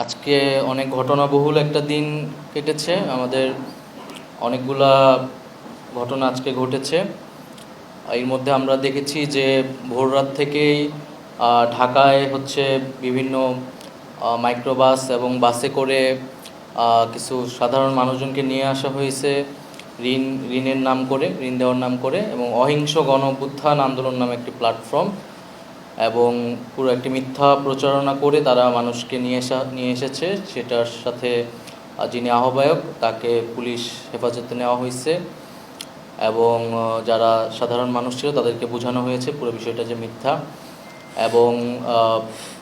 আজকে অনেক ঘটনাবহুল একটা দিন কেটেছে। আমাদের অনেকগুলা ঘটনা আজকে ঘটেছে। এর মধ্যে আমরা দেখেছি যে ভোররাত থেকেই ঢাকায় হচ্ছে বিভিন্ন মাইক্রোবাস এবং বাসে করে কিছু সাধারণ মানুষজনকে নিয়ে আসা হয়েছে ঋণ, ঋণের নাম করে, ঋণ দেওয়ার নাম করে এবং অহিংস গণ আন্দোলন নামে একটি প্ল্যাটফর্ম এবং পুরো একটি মিথ্যা প্রচারণা করে তারা মানুষকে নিয়ে আসা, নিয়ে এসেছে। সেটার সাথে যিনি আহ্বায়ক, তাকে পুলিশ হেফাজতে নেওয়া হয়েছে। এবং যারা সাধারণ মানুষ ছিল, তাদেরকে বোঝানো হয়েছে পুরো বিষয়টা যে মিথ্যা। এবং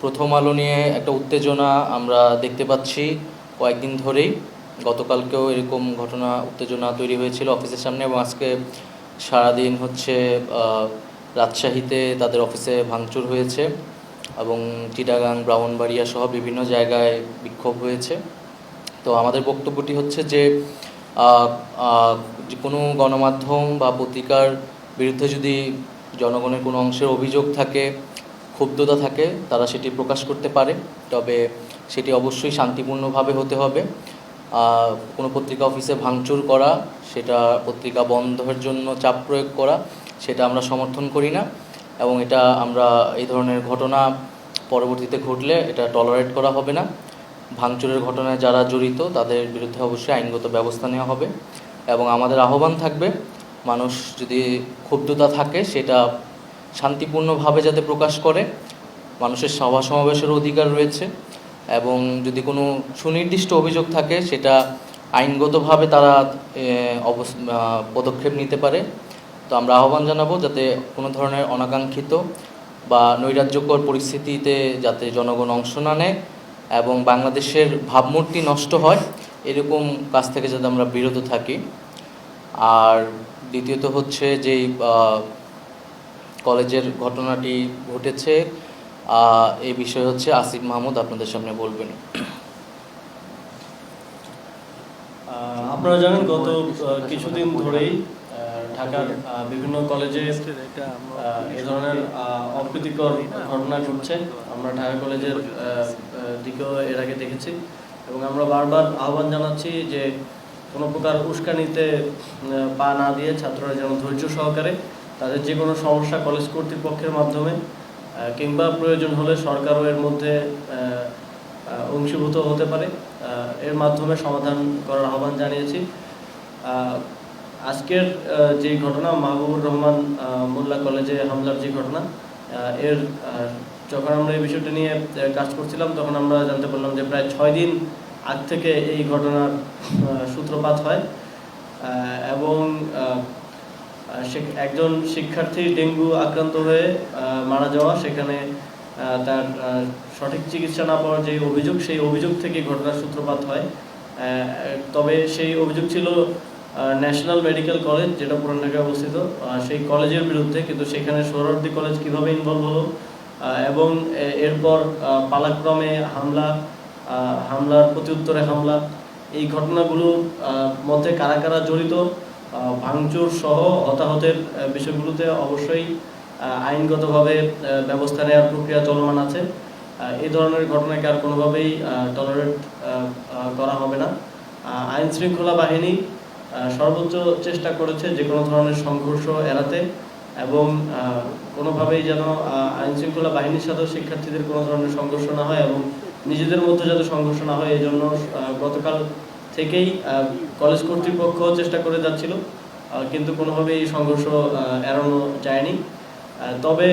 প্রথম আলো নিয়ে একটা উত্তেজনা আমরা দেখতে পাচ্ছি কয়েকদিন ধরেই। গতকালকেও এরকম ঘটনা, উত্তেজনা তৈরি হয়েছিল অফিসের সামনে এবং আজকে সারাদিন হচ্ছে রাজশাহীতে তাদের অফিসে ভাঙচুর হয়েছে এবং চিটাগাং, ব্রাহ্মণবাড়িয়া সহ বিভিন্ন জায়গায় বিক্ষোভ হয়েছে। তো আমাদের বক্তব্যটি হচ্ছে যে কোনো গণমাধ্যম বা পত্রিকার বিরুদ্ধে যদি জনগণের কোনো অংশের অভিযোগ থাকে, ক্ষুব্ধতা থাকে, তারা সেটি প্রকাশ করতে পারে। তবে সেটি অবশ্যই শান্তিপূর্ণভাবে হতে হবে। কোনো পত্রিকা অফিসে ভাঙচুর করা, সেটা পত্রিকা বন্ধের জন্য চাপ প্রয়োগ করা সেটা আমরা সমর্থন করি না, এবং এটা আমরা এই ধরনের ঘটনা পরবর্তীতে ঘটলে এটা টলারেট করা হবে না। ভাঙচুরের ঘটনায় যারা জড়িত, তাদের বিরুদ্ধে অবশ্যই আইনগত ব্যবস্থা নেওয়া হবে, এবং আমাদের আহ্বান থাকবে, মানুষ যদি ক্ষুব্ধতা থাকে, সেটা শান্তিপূর্ণভাবে যাতে প্রকাশ করে, মানুষের সভা সমাবেশের অধিকার রয়েছে, এবং যদি কোনো সুনির্দিষ্ট অভিযোগ থাকে, সেটা আইনগতভাবে তারা পদক্ষেপ নিতে পারে। তো আমরা আহ্বান জানাব যাতে কোনো ধরনের অনাকাঙ্ক্ষিত বা নৈরাজ্যকর পরিস্থিতিতে যাতে জনগণ অংশ না নেয় এবং বাংলাদেশের ভাবমূর্তি নষ্ট হয় এরকম কাজ থেকে যাতে আমরা বিরত থাকি। আর দ্বিতীয়ত হচ্ছে আহ, কলেজের ঘটনাটি ঘটেছে এই বিষয়ে হচ্ছে আসিফ মাহমুদ আপনাদের সামনে বলবেন। আপনারা জানেন গত কিছুদিন ধরেই ঢাকার বিভিন্ন কলেজে এ ধরনের অপ্রীতিকর ঘটনা ঘটছে। আমরা ঢাকা কলেজের দিকেও এর আগে দেখেছি। এবং আমরা বারবার আহ্বান জানাচ্ছি যে কোনো প্রকার উস্কানিতে পা না দিয়ে ছাত্ররা যেন ধৈর্য সহকারে তাদের যে কোনো সমস্যা কলেজ কর্তৃপক্ষের মাধ্যমে কিংবা প্রয়োজন হলে সরকারও এর মধ্যে অংশীভূত হতে পারে। এর মাধ্যমে সমাধান করার আহ্বান জানিয়েছি। আজকের যে ঘটনা, মাহবুবুর রহমান মোল্লা কলেজে হামলার যে ঘটনা এর যখন আমরা এই বিষয়টা নিয়ে কাজ করছিলাম, তখন আমরা জানতে পারলাম যে প্রায় ছয় দিন আগ থেকে এই ঘটনার সূত্রপাত হয়। এবং একজন শিক্ষার্থী ডেঙ্গু আক্রান্ত হয়ে মারা যাওয়া, সেখানে তার সঠিক চিকিৎসা না পাওয়ার যে অভিযোগ, সেই অভিযোগ থেকে ঘটনার সূত্রপাত হয়। তবে সেই অভিযোগ ছিল ন্যাশনাল মেডিকেল কলেজ যেটা পুরান ঢাকায় অবস্থিত সেই কলেজের বিরুদ্ধে কিন্তু সেখানে সোহরাওয়ার্দী কলেজ কীভাবে ইনভলভ হলো এবং এরপর পালাক্রমে হামলা হামলার প্রত্যুত্তরে হামলা এই ঘটনাগুলোর আহ, মধ্যে কারা কারা জড়িত ভাঙচুর সহ হতাহতের বিষয়গুলোতে অবশ্যই আইনগতভাবে ব্যবস্থা নেওয়ার প্রক্রিয়া চলমান আছে। এই ধরনের ঘটনাকে আর কোনোভাবেই টলারেট করা হবে না। আইন শৃঙ্খলা বাহিনী সর্বোচ্চ চেষ্টা করেছে যে কোনো ধরনের সংঘর্ষ এড়াতে এবং কোনোভাবেই যেন আইন শৃঙ্খলা বাহিনীর সাথেও শিক্ষার্থীদের কোনো ধরনের সংঘর্ষ না হয় এবং নিজেদের মধ্যে যাতে সংঘর্ষ না হয় এই জন্য গতকাল থেকেই কলেজ কর্তৃপক্ষ চেষ্টা করে যাচ্ছিল কিন্তু কোনোভাবেই এই সংঘর্ষ এড়ানো যায়নি। তবে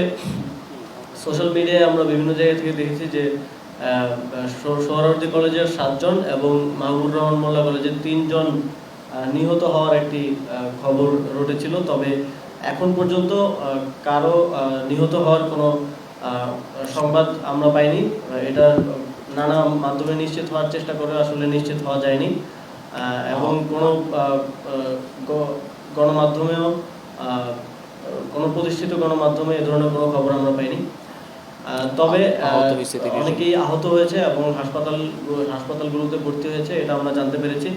সোশ্যাল মিডিয়ায় আমরা বিভিন্ন জায়গা থেকে দেখেছি যে সোহরাওয়ার্দী কলেজের সাতজন এবং মাহবুবুর রহমান মোল্লা কলেজের তিনজন নিহত হওয়ার একটি খবর রটেছিল। তবে এখন পর্যন্ত কারও নিহত হওয়ার কোনো সংবাদ আমরা পাইনি। এটা নানা মাধ্যমে নিশ্চিত হওয়ার চেষ্টা করে আসলে নিশ্চিত হওয়া যায়নি। এবং কোনো গণমাধ্যমেও আহ, কোনো প্রতিষ্ঠিত গণমাধ্যমে এ ধরনের কোনো খবর আমরা পাইনি। তবে অনেকেই আহত হয়েছে এবং হাসপাতাল হাসপাতালগুলোতে ভর্তি হয়েছে এটা আমরা জানতে পেরেছি।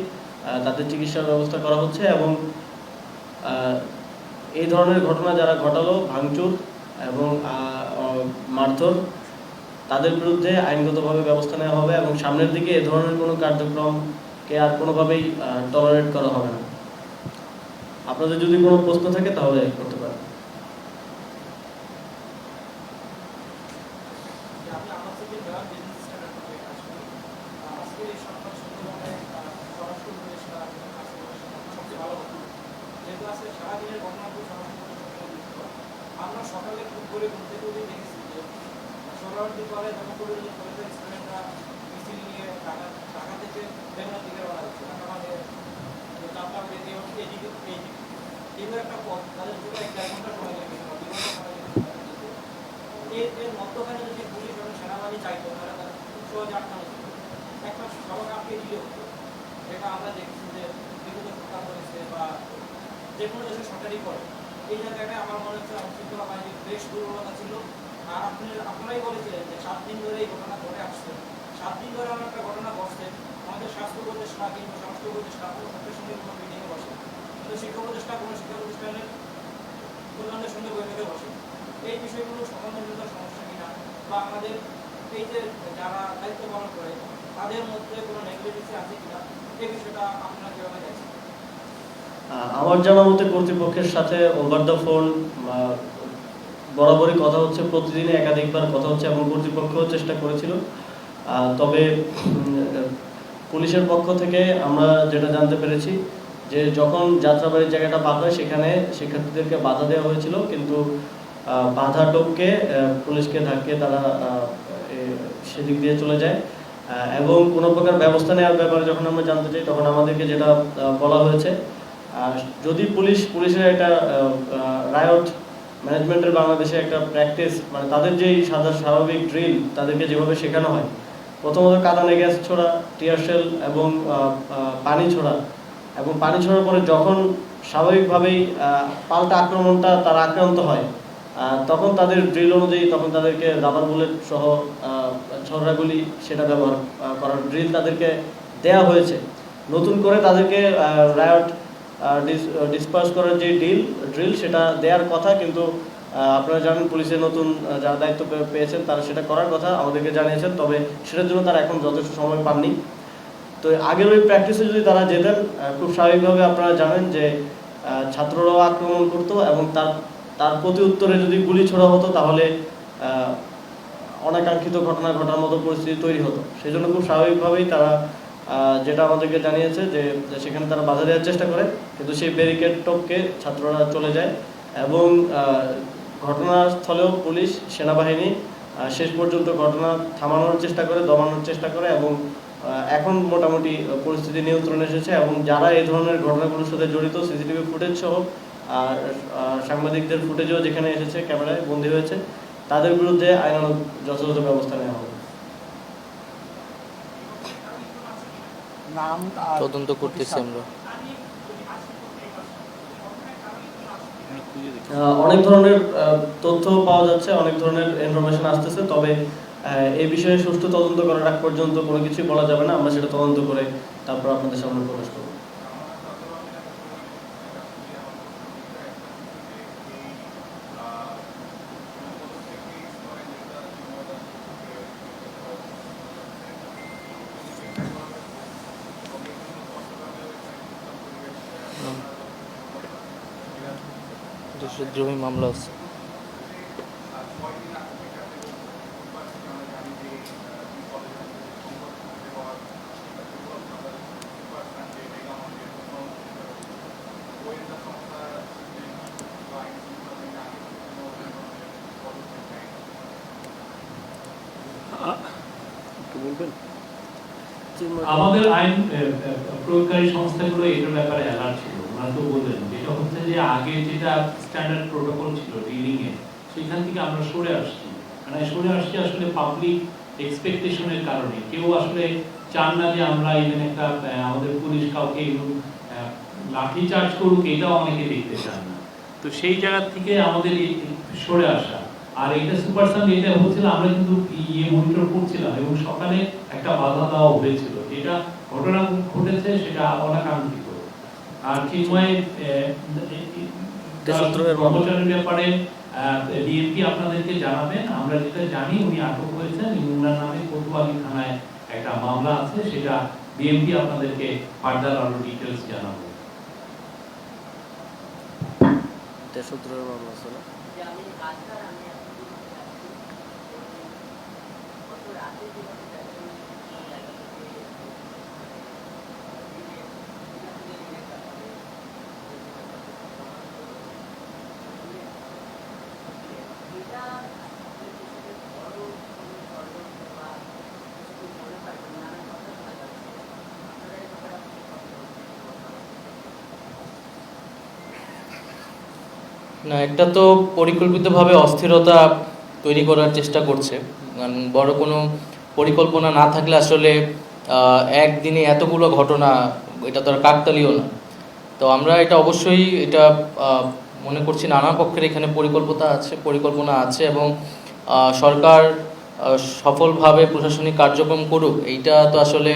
তাদের চিকিৎসার ব্যবস্থা করা হচ্ছে এবং এই ধরনের ঘটনা যারা ঘটালো, ভাঙচুর এবং মারধর, তাদের বিরুদ্ধে আইনগতভাবে ব্যবস্থা নেওয়া হবে এবং সামনের দিকে এ ধরনের কোনো কার্যক্রমকে আর কোনোভাবেই টলারেট করা হবে না। আপনাদের যদি কোনো প্রশ্ন থাকে তাহলে করতে পারেন থেকে যারা বিজনেস স্ট্যান্ডার্ড করে কাজ করেন আজকে এই সংবাদ সম্মেলনে সরাসরি পরিবেশটা সবচেয়ে ভালো হতো যেহেতু আজকে সারাদিনের ঘটনাগুলো আমরা সকালে খুব করে ঘুম থেকে দেখেছি যে সোহরাওয়ার্দী পারে যখন করে কলেজের স্টুডেন্টরা মিছিল নিয়ে ঢাকা ঢাকা থেকে বেঙ্গলের দিকে রওনা হচ্ছে ঢাকা মানে চাপলা বেঁধে এইদিকে এইদিকে এগুলো একটা পথ তাদের জন্য এক ঘণ্টা সময় লেগে এর এর মধ্যখানে যদি পুলিশ এবং সেনাবাহিনী চাইতো তারা খুব সহজে আটকানো যেত একটা সবাই আটকে দিলে হতো যেটা আমরা দেখছি সরকার বা যে কোনো দেশে সরকারই করে এই আমার মনে হচ্ছে আইন শৃঙ্খলা বাহিনীর বেশ দুর্বলতা ছিল আর আপনি আপনারাই যে সাত দিন ধরে এই ঘটনা ঘটে আসছে সাত দিন ধরে আমার একটা ঘটনা ঘটছে আমাদের স্বাস্থ্য স্বাস্থ্য কোনো সরকারের সঙ্গে কোনো মিটিংয়ে বসে কিন্তু শিক্ষা কোনো শিক্ষা প্রতিষ্ঠানের প্রধানদের সঙ্গে বৈঠকে বসে এই বিষয়গুলো সমাধানজনিত সমস্যা কিনা বা আমাদের এই যে যারা দায়িত্ব পালন করে তাদের মধ্যে কোনো নেগলিজেন্সি আছে কিনা এই বিষয়টা আপনারা কীভাবে দেখছেন? আমার জানা মতে কর্তৃপক্ষের সাথে ওভার দ্য ফোন বরাবরই কথা হচ্ছে প্রতিদিনে একাধিকবার কথা হচ্ছে এবং কর্তৃপক্ষও চেষ্টা করেছিল। তবে পুলিশের পক্ষ থেকে আমরা যেটা জানতে পেরেছি যে যখন যাত্রাবাড়ির জায়গাটা হয়, সেখানে শিক্ষার্থীদেরকে বাধা দেওয়া হয়েছিল। কিন্তু বাধা টপকে পুলিশকে ধাক্কে তারা সেদিক দিয়ে চলে যায়। এবং কোনো প্রকার ব্যবস্থা নেওয়ার ব্যাপারে যখন আমরা জানতে চাই, তখন আমাদেরকে যেটা বলা হয়েছে যদি পুলিশ, পুলিশের একটা রায়ট ম্যানেজমেন্টের বাংলাদেশে একটা প্র্যাকটিস মানে তাদের যেই সাদা স্বাভাবিক ড্রিল তাদেরকে যেভাবে শেখানো হয়, প্রথমত কাদানে গ্যাস ছোড়া টিয়ার শেল এবং পানি ছোড়া এবং পানি ছোড়ার পরে যখন স্বাভাবিকভাবেই পাল্টা আক্রমণটা তারা আক্রান্ত হয় তখন তাদের ড্রিল অনুযায়ী তখন তাদেরকে রাবার বুলেট সহ ছড়াগুলি সেটা ব্যবহার করার ড্রিল তাদেরকে দেয়া হয়েছে। নতুন করে তাদেরকে রায়ট ডিসপার্স করার যে ডিল ড্রিল সেটা দেওয়ার কথা, কিন্তু আপনারা জানেন পুলিশের নতুন যারা দায়িত্ব পেয়েছেন, তারা সেটা করার কথা, আমাদেরকে জানিয়েছেন, তবে সেটার জন্য তারা এখন যথেষ্ট সময় পাননি। তো আগের ওই প্র্যাকটিসে যদি তারা যেতেন খুব স্বাভাবিকভাবে আপনারা জানেন যে ছাত্ররাও আক্রমণ করতো এবং তার তার প্রতি উত্তরে যদি গুলি ছোড়া হতো, তাহলে অনাকাঙ্ক্ষিত ঘটনা ঘটার মতো পরিস্থিতি তৈরি হতো। সেই জন্য খুব স্বাভাবিকভাবেই তারা যেটা আমাদেরকে জানিয়েছে যে সেখানে তারা বাধা দেওয়ার চেষ্টা করে, কিন্তু সেই ব্যারিকেড টপকে ছাত্ররা চলে যায় এবং ঘটনাস্থলেও পুলিশ, সেনাবাহিনী শেষ পর্যন্ত ঘটনা থামানোর চেষ্টা করে, দমানোর চেষ্টা করে এবং এখন মোটামুটি পরিস্থিতি নিয়ন্ত্রণে এসেছে এবং যারা এই ধরনের ঘটনাগুলোর সাথে জড়িত সিসিটিভি ফুটেজ সহ, আর সাংবাদিকদের ফুটেজও যেখানে এসেছে, ক্যামেরায় বন্দী হয়েছে, তাদের বিরুদ্ধে আইনানুগ যথাযথ ব্যবস্থা নেওয়া হবে নাম আর তদন্ত করতেছি আমরা। অনেক ধরনের তথ্য পাওয়া যাচ্ছে অনেক ধরনের ইনফরমেশন আসতেছে তবে এই বিষয়ে সুষ্ঠু তদন্ত করার আগ পর্যন্ত কোনো কিছুই বলা যাবে না। আমরা সেটা তদন্ত করে তারপর আপনাদের সামনে প্রকাশ করব। দেশদ্রোহী মামলা আছে। আমাদের আইন প্রয়োগকারী সংস্থাগুলো এটার ব্যাপারে অ্যালার্ট ছিল ওনারা তো বললেন। যে আগে যেটা স্ট্যান্ডার্ড প্রোটোকল ছিল ডিলিং এ, সেখান থেকে আমরা সরে আসছি। মানে সরে আসছি আসলে পাবলিক এক্সপেকটেশনের কারণে। কেউ আসলে চান না যে আমরা ইভেন একটা আমাদের পুলিশ কাউকে লাঠি চার্জ করুক, এটাও অনেকে দেখতে চান না। তো সেই জায়গা থেকে আমাদের সরে আসা। আর এটা সুপারসান এটা হচ্ছিল, আমরা কিন্তু ইয়ে মনিটর করছিলাম এবং সকালে একটা বাধা দেওয়া হয়েছিল। যেটা ঘটনা ঘটেছে, সেটা অনাকাঙ্ক্ষিত। আর চিন্ময়। কর্মচারীর ব্যাপারে ডিএমপি আপনাদেরকে জানাবেন। আমরা যেটা জানি উনি আটক হয়েছেন। উনার নামে কোতোয়ালি থানায় একটা মামলা আছে। সেটা ডিএমপি আপনাদেরকে ফার্দার আরও ডিটেলস জানাব। দেশদ্রোহের মামলা ছিল যে আমি আজকাল আমি এখন কত রাতে যেভাবে দেখেন জায়গা থেকে এটা বড় কোনো ষড়যন্ত্র বা কিছু মনে হয় নানান কথা শোনা যাচ্ছে আপনারা এই ব্যাপারে আপনি কথা বলছেন না, একটা তো পরিকল্পিতভাবে অস্থিরতা তৈরি করার চেষ্টা করছে। বড় কোনো পরিকল্পনা না থাকলে আসলে একদিনে এতগুলো ঘটনা, এটা তো আর কাকতালীয় না। তো আমরা এটা অবশ্যই এটা মনে করছি নানা পক্ষের এখানে পরিকল্পনা আছে পরিকল্পনা আছে এবং সরকার সফলভাবে প্রশাসনিক কার্যক্রম করুক, এইটা তো আসলে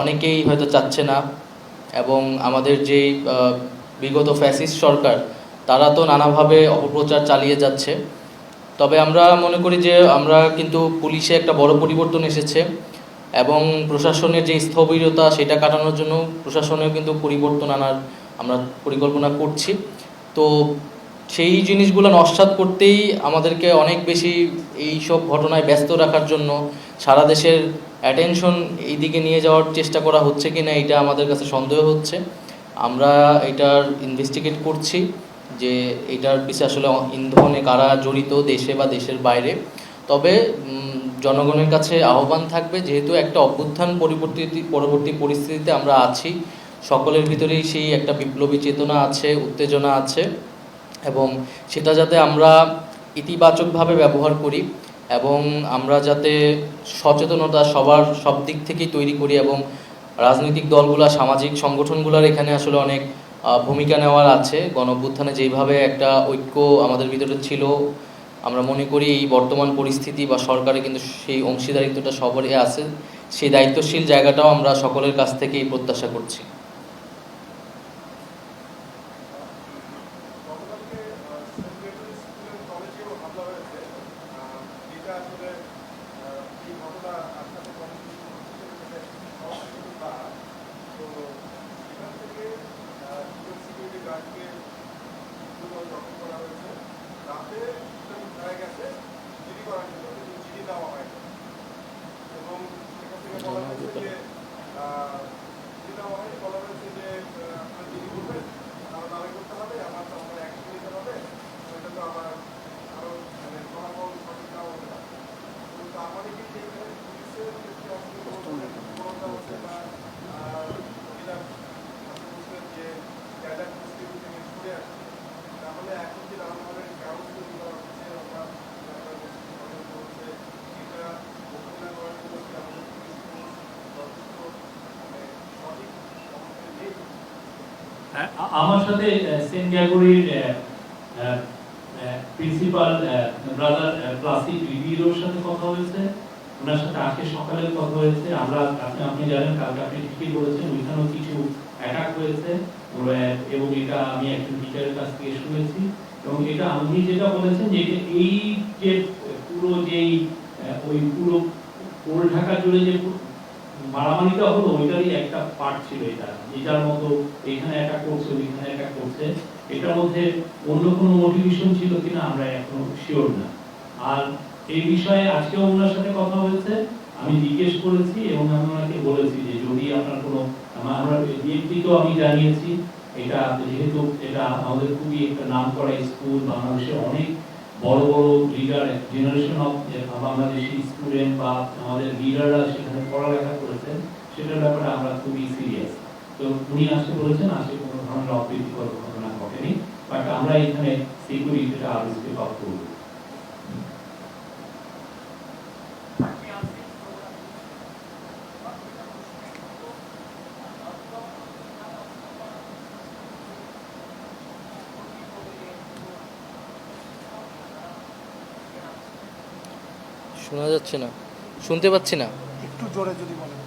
অনেকেই হয়তো চাচ্ছে না। এবং আমাদের যেই বিগত ফ্যাসিস্ট সরকার তারা তো নানাভাবে অপপ্রচার চালিয়ে যাচ্ছে। তবে আমরা মনে করি যে আমরা কিন্তু পুলিশে একটা বড় পরিবর্তন এসেছে এবং প্রশাসনের যে স্থবিরতা সেটা কাটানোর জন্য প্রশাসনেও কিন্তু পরিবর্তন আনার আমরা পরিকল্পনা করছি। তো সেই জিনিসগুলো নস্বাত করতেই আমাদেরকে অনেক বেশি এই সব ঘটনায় ব্যস্ত রাখার জন্য সারা দেশের অ্যাটেনশন এই দিকে নিয়ে যাওয়ার চেষ্টা করা হচ্ছে কি না এটা আমাদের কাছে সন্দেহ হচ্ছে। আমরা এটার ইনভেস্টিগেট করছি। যে এটার পিছিয়ে আসলে ইন্ধনে কারা জড়িত দেশে বা দেশের বাইরে। তবে জনগণের কাছে আহ্বান থাকবে যেহেতু একটা অভ্যুত্থান পরিবর্তিত, পরবর্তী পরিস্থিতিতে আমরা আছি। সকলের ভিতরেই সেই একটা বিপ্লবী চেতনা আছে, উত্তেজনা আছে এবং সেটা যাতে আমরা ইতিবাচকভাবে ব্যবহার করি এবং আমরা যাতে সচেতনতা সবার সব দিক থেকেই তৈরি করি এবং রাজনৈতিক দলগুলা, সামাজিক সংগঠনগুলোর এখানে আসলে অনেক ভূমিকা নেওয়ার আছে। গণভ্যুত্থানে যেইভাবে একটা ঐক্য আমাদের ভিতরে ছিল, আমরা মনে করি এই বর্তমান পরিস্থিতি বা সরকারে কিন্তু সেই অংশীদারিত্বটা সবারই আছে। সেই দায়িত্বশীল জায়গাটাও আমরা সকলের কাছ থেকেই প্রত্যাশা করছি। football. আমার সাথে সেন্ট গ্যাগরির প্রিন্সিপাল ব্রাদার প্লাসিক রিভিউর সাথে কথা হয়েছে। ওনার সাথে আজকে সকালে কথা হয়েছে। আমরা, আপনি আপনি জানেন, কালকে আপনি ঠিকই বলেছেন, ওইখানেও কিছু অ্যাটাক হয়েছে। এবং এটা আমি একজন টিচারের কাছ থেকে শুনেছি। এবং এটা আপনি যেটা বলেছেন যে এই যে পুরো যেই ওই পুরো ওল্ড ঢাকা জুড়ে যে মারামারিটা হলো ওইটারই একটা পার্ট ছিল এটা। এটার মতো এখানে একটা করছে ওইখানে একটা করছে এটার মধ্যে অন্য কোনো মোটিভেশন ছিল কিনা আমরা এখনও শিওর না। আর এই বিষয়ে আজকেও ওনার সাথে কথা হয়েছে। আমি জিজ্ঞেস করেছি এবং আমি ওনাকে বলেছি যে যদি আপনার কোনো আমা- আমরা বিএনপিকেও আমি জানিয়েছি। এটা যেহেতু এটা আমাদের খুবই একটা নাম করা স্কুল বাংলাদেশে অনেক বড় বড় leader generation of Bangladeshi student বা আমাদের লিডাররা সেখানে পড়ালেখা করেছেন, সেটার ব্যাপারে আমরা খুবই সিরিয়াস তো উনি আসতে বলেছেন, আজকে কোনো ধরনের অপ্রীতিকর ঘটনা ঘটেনি বাট আমরা এখানে সিকিউরিটিটা আপ করব শোনা যাচ্ছে না শুনতে পাচ্ছি না। একটু জোরে যদি বলেন।